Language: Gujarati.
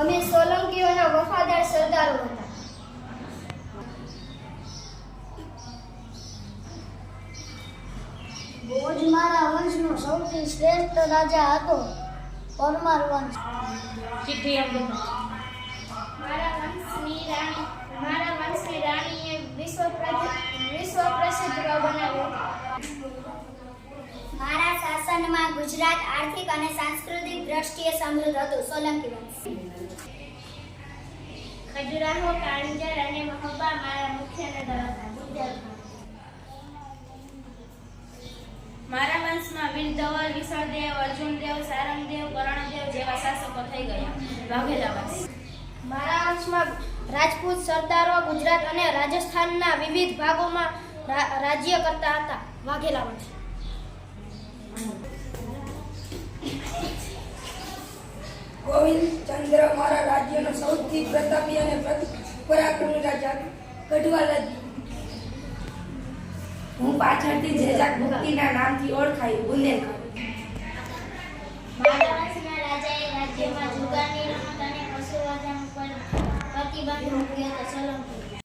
અમે સોલંકીઓના વફાદાર સરદારો હતા. ભોજ મારા વંશનો સૌથી શ્રેષ્ઠ રાજા હતો પરમાર વંશ. ચિઠ્ઠી એમ મારા વંશની રાણી મારા વંશની રાણીએ વિશ્વ પ્રસિદ્ધ વિશ્વ પ્રસિદ્ધ બનાવ્યો. શાસનમાં ગુજરાત આર્થિક અને સાંસ્કૃતિક દ્રષ્ટિએ સમૃદ્ધ હતું. સોલંકી વંશ. ખજુરાહો કાંજર અને મહોબા મારા મુખ્ય નગર હતા મારા વંશમાં વીર ધવલ વિસળદેવ અર્જુનદેવ સારંગદેવ કરણદેવ જેવા શાસકો થઈ ગયા. વાઘેલા વંશ. મારા વંશમાં રાજપૂત સરદારો ગુજરાત અને રાજસ્થાનના વિવિધ ભાગોમાં રાજ્ય કરતા હતા. વાઘેલા વંશ. ગોવિંદ ચંદ્ર મારા રાજ્યનો સૌથી પ્રતાપી અને પ્ર- પરાક્રમી રાજા ગઢવાલ હું પાછળથી જેજાક ભક્તિના નામથી ઓળખાયું બુંદેલ પર પ્રતિબંધ મૂક્યો હતો સોલંકી